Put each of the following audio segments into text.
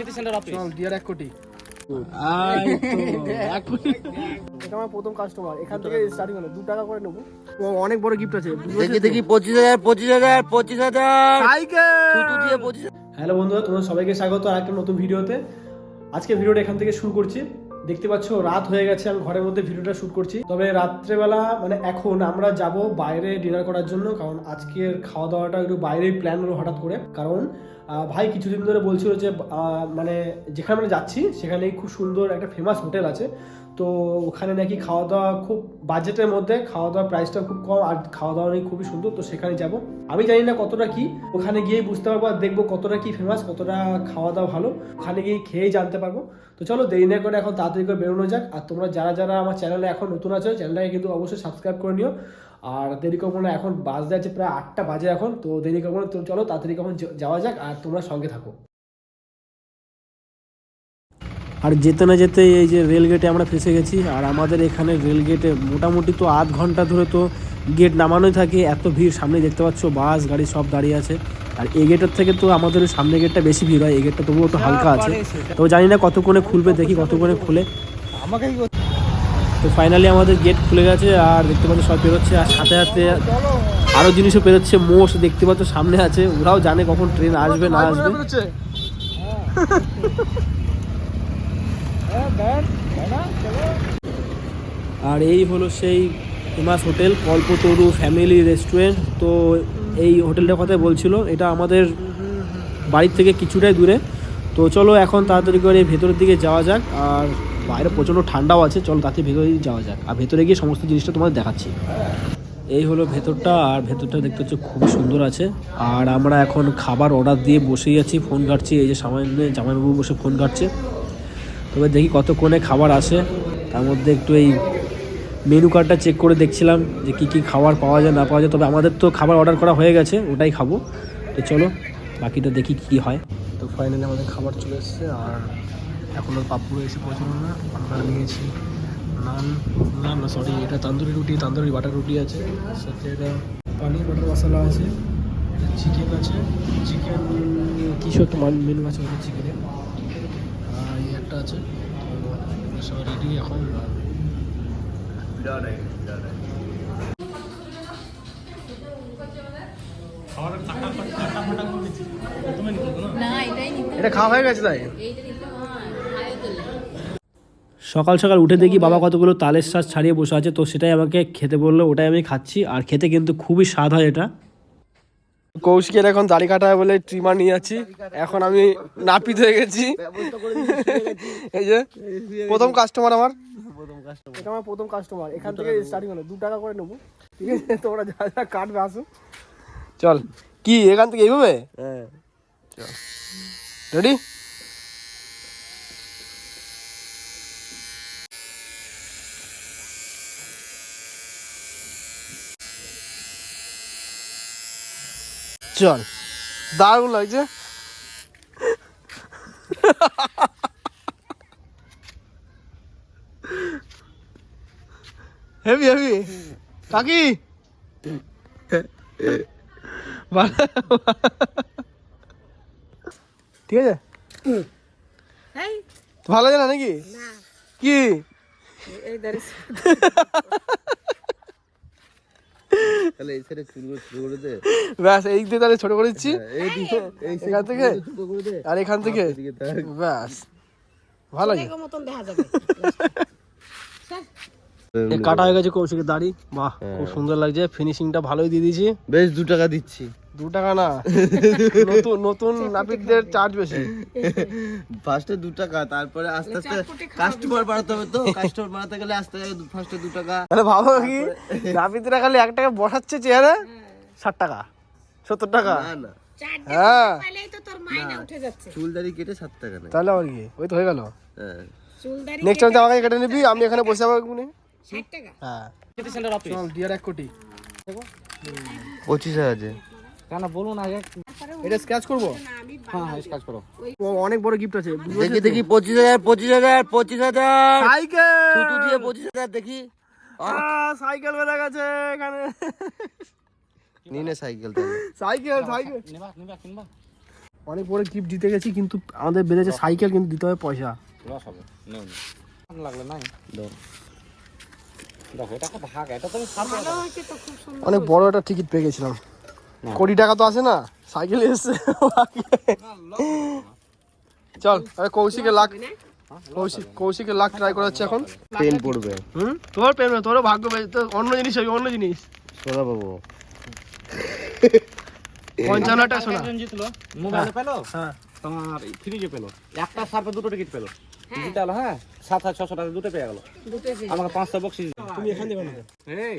City centre office চল dear এক কোটি। এটা আমার প্রথম কাস্টমার এখান থেকে স্টার্টিং হলো দু টাকা করে নেব। অনেক বড় গিফট আছে। দেখি দেখি পঁচিশ হাজার পঁচিশ হাজার পঁচিশ হাজার। শুধু দিয়ে সাইকেল পঁচিশ হ্যালো বন্ধুরা তোমাদের সবাইকে স্বাগত আর একটা নতুন ভিডিওতে। আজকে ভিডিওটা এখান থেকে শুরু করছি। দেখতে পাচ্ছ, রাত হয়ে গেছে, আমি ঘরের মধ্যে ভিডিওটা শুট করছি। তবে রাত্রেবেলা মানে এখন আমরা যাব বাইরে ডিনার করার জন্য, কারণ আজকের খাওয়া দাওয়াটা একটু বাইরেই প্ল্যান হলো হঠাৎ করে। কারণ ভাই কিছুদিন ধরে বলছিল যে মানে যেখানে আমরা যাচ্ছি সেখানে খুব সুন্দর একটা ফেমাস হোটেল আছে। তো ওখানে নাকি খাওয়া দাওয়া খুব বাজেটের মধ্যে খাওয়া দাওয়ার প্রাইসটা খুব কম আর খাওয়া দাওয়া নাকি খুবই সুন্দর, তো সেখানে যাব। আমি জানি না কতটা কি, ওখানে গিয়ে বুঝতে পারব আর দেখব কতটা কি ফেমাস কতটা খাওয়া দাওয়া ভালো, ওখানে গিয়ে খেয়েই জানতে পারব। তো চলো দেরি না করে এখন তাড়াতাড়ি করে বেরোনো যাক, আর তোমরা যারা যারা আমার চ্যানেলে এখন নতুন আছো চ্যানেলটাকে কিন্তু অবশ্যই সাবস্ক্রাইব করে নিও। আর দেরি করব না, এখন বাজতে আছে প্রায় আটটা বাজে এখন, তো দেরি করব না, তো চলো তাড়াতাড়ি কখন যাওয়া যাক, আর তোমরা সঙ্গে থাকো। আর যেতে না যেতে এই যে রেল গেটে আমরা ফেসে গেছি আর আমাদের এখানে রেল গেটে মোটামুটি তো আধ ঘণ্টা ধরে তো গেট নামানোই থাকে এত ভিড়। সামনে দেখতে পাচ্ছ বাস গাড়ি সব দাঁড়িয়ে আছে। আর এই গেটের থেকে তো আমাদের সামনে গেটটা বেশি ভিড় হয় এই গেটটা তবুও একটু হালকা আছে। তো জানি না কতক্ষণে খুলবে দেখি কতক্ষণে খুলে। তো ফাইনালি আমাদের গেট খুলে গেছে আর দেখতে পাচ্ছ সব বেরোচ্ছে আর সাথে সাথে আরও জিনিসও বেরোচ্ছে মোষ দেখতে পাচ্ছ সামনে আছে ওরাও জানে কখন ট্রেন আসবে না আসবে। আর এই হলো সেই famous hotel, Kalpataru family restaurant. তো এই হোটেলটার কথা বলছিল, এটা আমাদের বাড়ির থেকে কিছুটাই দূরে। তো চলো এখন তাড়াতাড়ি করে ভেতরের দিকে যাওয়া যাক, আর বাইরে প্রচণ্ড ঠান্ডাও আছে, চলো তাতে ভেতরে যাওয়া যাক। আর ভেতরে গিয়ে সমস্ত জিনিসটা তোমাদের দেখাচ্ছি। এই হলো ভেতরটা, আর ভেতরটা দেখতে হচ্ছে খুবই সুন্দর আছে। আর আমরা এখন খাবার অর্ডার দিয়ে বসেই আছি, ফোন ঘাটছি, এই যে সামান্য জামাইবাবু বসে ফোন ঘাটছে। তবে দেখি কতক্ষণে খাবার আসে তার মধ্যে একটু এই মেনু কার্ডটা চেক করে দেখছিলাম যে কী কী খাবার পাওয়া যায়, না পাওয়া যায়। তবে আমাদের তো খাবার অর্ডার করা হয়ে গেছে, ওটাই খাব। তো চলো, বাকিটা দেখি কী হয়। তো ফাইনালি আমাদের খাবার চলে এসেছে, আর এখনও পাপ্পুরা এসে পৌঁছানো না। আমরা নিয়েছি নান, না না সরি এটা তান্দুরি রুটি, তান্দুরি বাটার রুটি আছে। সাথে এটা পানির, বাটার মশলা আছে চিকেন আছে। চিকেন কিছু একটা মেনু আছে ওটা চিকেনের আর আছে। রেডি এখন। সকাল সকাল উঠে দেখি বাবা কতগুলো তালের শ্বাস ছাড়িয়ে বসে আছে, তো সেটাই আমাকে খেতে বলল, ওটাই আমি খাচ্ছি। আর খেতে কিন্তু খুবই স্বাদ হয় এটা। কৌশিকের এখন দাড়ি কাটা বলে ট্রিমার নিয়ে যাচ্ছি। এখন আমি নাপিত হয়ে গেছি। এই যে প্রথম কাস্টমার আমার। এটা আমার প্রথম কাস্টমার এখান থেকে স্টার্টিং হলো। দু টাকা করে নেব। ঠিক আছে তোমরা যা যা কাটবে আসো চল। কি এখান থেকে এইভাবে? হ্যাঁ। রেডি চল। দারুণ লাগছে। Heavy heavy. কাকি। ঠিক আছে? ভালো লাগে না নাকি? কি? তাহলে এই সাইডে চুলগুলো ছোট করে দে। ব্যাস এই দিয়ে তাহলে ছোট করে দিচ্ছি। এই এখান থেকে ছোট করে দে। আর এখান থেকে ব্যাস। ভালো মতন দেখা যাবে। কাটা হয়ে গেছে কৌশিকের দাড়ি। বাহ খুব সুন্দর লাগছে। ফিনিশিংটা ভালোই দিয়ে দিয়েছি। বেশ দু টাকা দিচ্ছি। দু টাকা না। নতুন নতুন নাপিতদের চার্জ বেশি। ফার্স্টে দু টাকা তারপরে আস্তে আস্তে কাস্টমার বাড়াতে হবে তো। কাস্টমার বাড়াতে গেলে আস্তে আস্তে ফার্স্টে দু টাকা তাহলে ভাবো কি নাপিতরা খালি এক টাকা বসাচ্ছে চেয়ারে ষাট টাকা সত্তর টাকা। না না। হ্যাঁ। তাহলেই তো তোর মাইনা উঠে যাচ্ছে। চুল দাড়ি কেটে টাকা তাহলে কি? ওই তো হয়ে গেল। হ্যাঁ। নেক্সট টাইম আমাকে কেটে নিবি আমি এখানে বসে যাব এক্ষুনি। ষাট টাকা? হ্যাঁ। চল ডিয়ার এক কোটি। পঁচিশ হাজার কেন বলুন আগে। এটা স্ক্র্যাচ করব? হ্যাঁ হ্যাঁ কাজ করো। অনেক বড় গিফট আছে। দেখি দেখি পঁচিশ হাজার পঁচিশ হাজার পঁচিশ হাজার। সাইকেল! দিয়ে পঁচিশ হাজার দেখি। সাইকেল বেড়ে গেছে এখানে। নিয়ে নে সাইকেল সাইকেল সাইকেল। নিবা নিবা কিনবা। অনেক বড় গিফট দিতে গেছি কিন্তু আমাদের বেড়েছে সাইকেল কিন্তু দিতে হবে পয়সা। লস হবে নেও লাগলে নাই? দাও। দেখো এটা একটা ভাগ এটা তো আমি ছাড়বো ভালো হয়েছে তো খুব সুন্দর অনেক বড় একটা টিকিট পেয়ে গেছিলাম। কোটি টাকা তো আছে না? সাইকেল এসছে চল আরে কৌশিকের লাখ কৌশিক কৌশিকের লাখ ট্রাই করা হচ্ছে এখন। পেন পড়বে। হুম? তোর পেন তোরও ভাগ্য পেয়েছে। তো অন্য জিনিস হবে অন্য জিনিস। সোনা পাবো পঞ্চান্ন টাকা শোনা জিতলো। মোবাইলে পেল? হ্যাঁ। তোমার ফ্রিজে পেল। একটা সার্ফে দুটো টিকিট পেল। জিতে গেলো হ্যাঁ? সাত হাজার ছশো টাকা দুটো পেয়ে গেলো। আমাকে পাঁচটা বক্সিস তুমি এখান থেকে না এই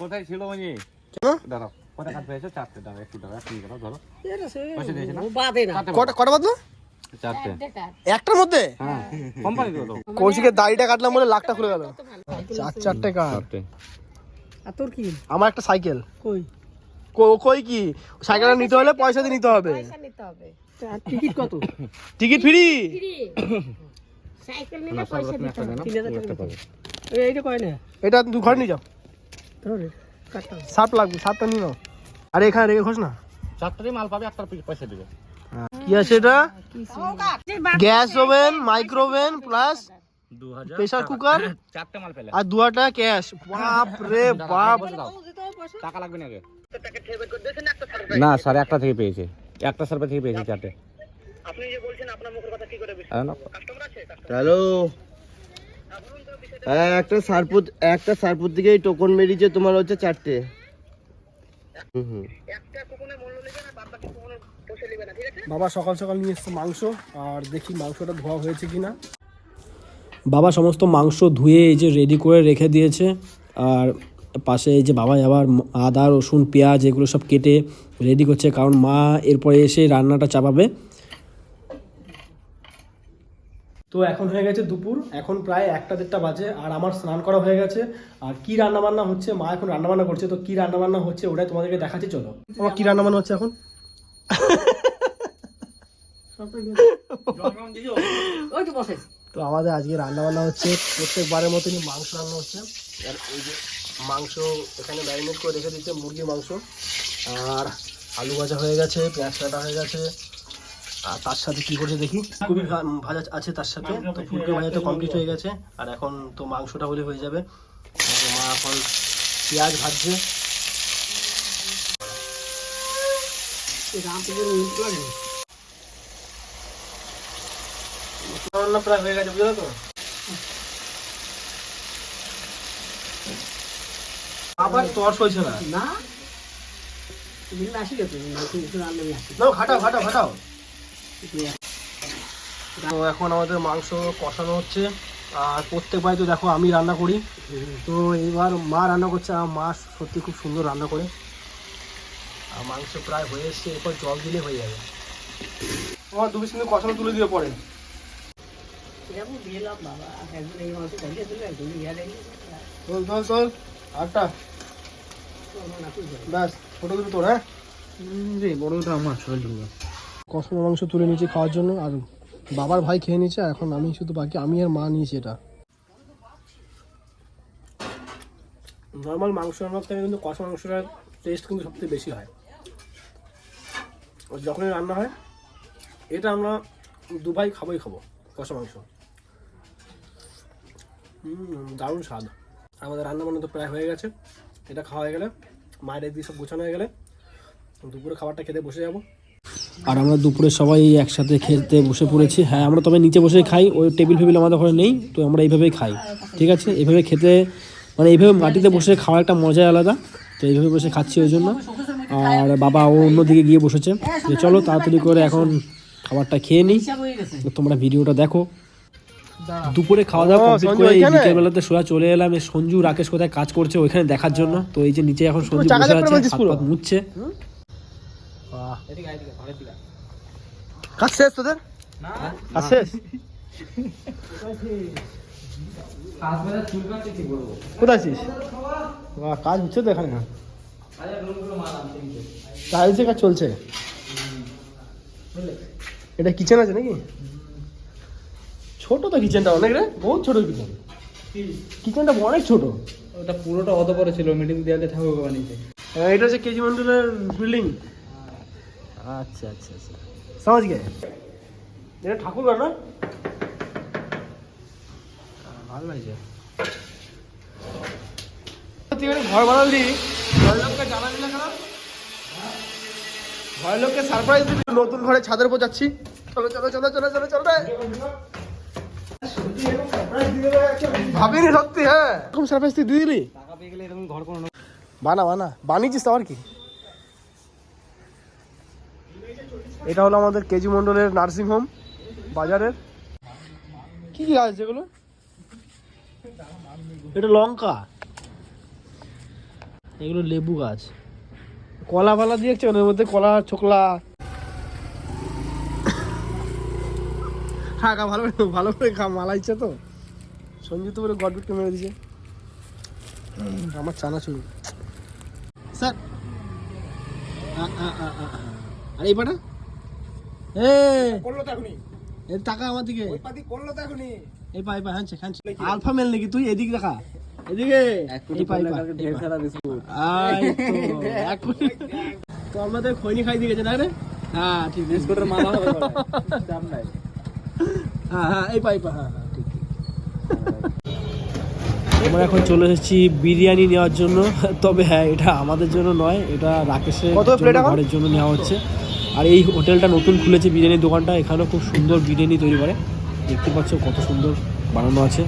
কোথায় ছিল মানে? দাঁড়াও। কটা কাজ পেয়েছ? চারটে দাঁড়াও একটু দাঁড়াও একটু দাঁড়াও ধরো। পয়সা দিয়েছে না বাদে না। কটা কটা বাদলো চারটে। একটার মধ্যে? হ্যাঁ কোম্পানি দিল তো কৌশিকের দাড়িটা কাটলাম বলে লাখটা খুলে গেল। চার চারটে কার চারটে। আর তোর কি? আমার একটা সাইকেল। কই? কই কি? সাইকেলটা নিতে হলে পয়সা দিয়ে নিতে হবে। পয়সা নিতে হবে। টিকিট কত? Ticket free? ফ্রি। সাইকেল নিলে পয়সা দিতে হবে দেয় না একটা পাবে এইটা কয় না এটা দু ঘর নিয়ে যাও। ধরে সাপ লাগবে সাপটা নিয়ে নাও। আরে এখানে রেখে খোঁজ না। চারটারই মাল পাবে একটা পয়সা দেবে। কি আছে এটা? Gas oven micro oven plus pressure cooker চারটে মাল পেলে। আর দু হাজার ক্যাশ। বাপ রে বাপ। টাকা লাগবে না না সাড়ে একটা থেকে পেয়েছে। একটা সার্ভে থেকে পেয়েছে চারটে। হ্যাঁ, হ্যালো। হ্যাঁ একটা সারপুত একটা সারপুত দিকে টোকন বেরিয়েছে তোমার হচ্ছে চারটে। বাবা সকাল সকাল নিয়ে এসছে মাংস আর দেখি মাংসটা ধোয়া হয়েছে কিনা। বাবা সমস্ত মাংস ধুয়ে এই যে রেডি করে রেখে দিয়েছে আর পাশে এই যে বাবা আবার আদা রসুন পেঁয়াজ এগুলো সব কেটে রেডি করছে কারণ মা এরপরে এসে রান্নাটা চাপাবে। তো এখন হয়ে গেছে দুপুর। এখন প্রায় একটা দেড়টা বাজে আর আমার স্নান করা হয়ে গেছে। আর কি রান্না বান্না হচ্ছে, মা এখন রান্না বান্না করছে, তো কি রান্না বান্না হচ্ছে ওটাই তোমাদেরকে দেখাচ্ছি, চলো। আমার কি রান্না বান্না হচ্ছে এখন? তো আমাদের আজকে রান্না বান্না হচ্ছে, প্রত্যেকবারের মতনই মাংস রান্না হচ্ছে। আর এই যে মাংস এখানে ম্যারিনেট করে রেখে দিচ্ছে, মুরগির মাংস। আর আলু ভাজা হয়ে গেছে, পেঁয়াজ কাটা হয়ে গেছে। আর তার সাথে কি করছে দেখি? খুবই ভাজা আছে তার সাথে। তো ফুলকপি ভাজা তো কমপ্লিট হয়ে গেছে। আর এখন তো মাংসটা হলে হয়ে যাবে। মা এখন পেঁয়াজ ভাজছে। রান্না প্রায় হয়ে গেছে বুঝলো তো? আবার তর্স হয়েছে না? না। তুমি আসি আসি নাও ঘাটাও ঘাটাও ঘাটাও। তো এখন আমাদের মাংস কষানো হচ্ছে। আর প্রত্যেকবার তো দেখো আমি রান্না করি। তো এবার মা রান্না করছে আর মা সত্যি খুব সুন্দর রান্না করে। আর মাংস প্রায় হয়ে এসছে এরপর জল দিলে হয়ে যাবে। তোমার দু বিশ কষানো তুলে দিয়ে পরে চল চল চল আটটা। ব্যাস ছোটো দুটো তোর হ্যাঁ? বড় আমার শরীর কষানো মাংস তুলে নিয়েছি খাওয়ার জন্য, আর বাবার ভাই খেয়ে নিয়েছে এখন আমি শুধু বাকি, আমি আর মা নিয়েছি এটা। নর্মাল মাংস রান্নার থেকে কিন্তু কষা মাংসটার টেস্ট কিন্তু সবথেকে বেশি হয়। যখনই রান্না হয়, এটা আমরা দু ভাই খাবোই খাব, কষা মাংস। দারুণ স্বাদ। আমাদের রান্না বান্না তো প্রায় হয়ে গেছে। এটা খাওয়া হয়ে গেলে, মায়ের দিয়ে সব গোছানো হয়ে গেলে, দুপুরে খাবারটা খেতে বসে যাব। আর আমরা দুপুরে সবাই একসাথে খেতে বসে পড়েছি। হ্যাঁ আমরা তবে নিচে বসে খাই ওই টেবিল ফেবিল আমাদের ঘরে নেই তো আমরা এইভাবেই খাই ঠিক আছে? এইভাবে খেতে মানে এইভাবে মাটিতে বসে খাওয়ার একটা মজাই আলাদা তো এইভাবে বসে খাচ্ছি ওই জন্য। আর বাবা ও অন্যদিকে গিয়ে বসেছে যে চলো তাড়াতাড়ি করে এখন খাবারটা খেয়ে নিই। তোমরা ভিডিওটা দেখো। দুপুরে খাওয়া দাওয়া কমপ্লিট করে এই বিকেলবেলাতে সোজা চলে এলাম এই সঞ্জু রাকেশ কোথায় কাজ করছে ওইখানে দেখার জন্য। তো এই যে নিচে এখন সঞ্জু বসে আছে হাত কাজ শেষ তোদের? কাজ শেষ? কোথায় আছিস? বাহ, কাজ হচ্ছে তো এখানে। টাইলসে কাজ চলছে। এটা কিচেন আছে নাকি? ছোট তো কিচেনটা অনেক রে বহুত ছোট কিচেন কিচেনটা অনেক ছোট। ওটা পুরোটা অত বড় ছিল মিডিল দেয়ালে ঠাকুর বানিয়েছে এটা হচ্ছে কেজি মন্ডলের বিল্ডিং আচ্ছা আচ্ছা আচ্ছা। সমাজ গে এটা ঠাকুরগাঁ না? ভালো লাগছে। তুই ঘর বানালি ঘরের লোককে জানাবি না কেন? ঘরের লোককে সারপ্রাইজ দিবি। নতুন ঘরে ছাদের উপর যাচ্ছি। চলো চলো চলো চলো চলো চলো ভাবিনি সত্যি হ্যাঁ। এরকম সারপ্রাইজ তুই দিয়ে দিলি? টাকা পেয়ে গেলে এরকম ঘর কোনো বানা বানা। বানিয়েছিস তো আর কি? এটা হলো আমাদের কেজি মন্ডলের নার্সিং হোম বাজারের। কি কি গাছ যেগুলো এটা লঙ্কা। এগুলো লেবু গাছ। কলা ফালা দিয়েছে ওর মধ্যে কলা, ছোকলা। হ্যাঁ খা ভালো করে ভালো করে খা, মালা তো। সঞ্জিত তো বলে গডবিটকে মেরে দিছে আমার চানাচুর স্যার আর, এই পাটা? এ টাকা আমার দিকে। ওই পাতি করল তো এখনই। এই পা এই পা হানছে হানছে আলফা মেল নাকি তুই? এদিকে দেখা। এদিকে। এই পা এই পা, এই পা। আই তো, তো আমাদের খৈনি খাই দিয়ে গেছে না রে? হ্যাঁ ঠিক বিস্কুটের মালা হবে দাম নাই। হ্যাঁ হ্যাঁ এই পা এই হ্যাঁ হ্যাঁ ঠিক ঠিক। আমরা এখন চলে এসেছি বিরিয়ানি নেওয়ার জন্য। তবে হ্যাঁ এটা আমাদের জন্য নয় এটা রাকেশের? ঘরের জন্য নেওয়া হচ্ছে। আর এই হোটেলটা নতুন খুলেছে বিরিয়ানির দোকানটা। এখানেও খুব সুন্দর বিরিয়ানি তৈরি করে। দেখতে পাচ্ছ কত সুন্দর বানানো আছে।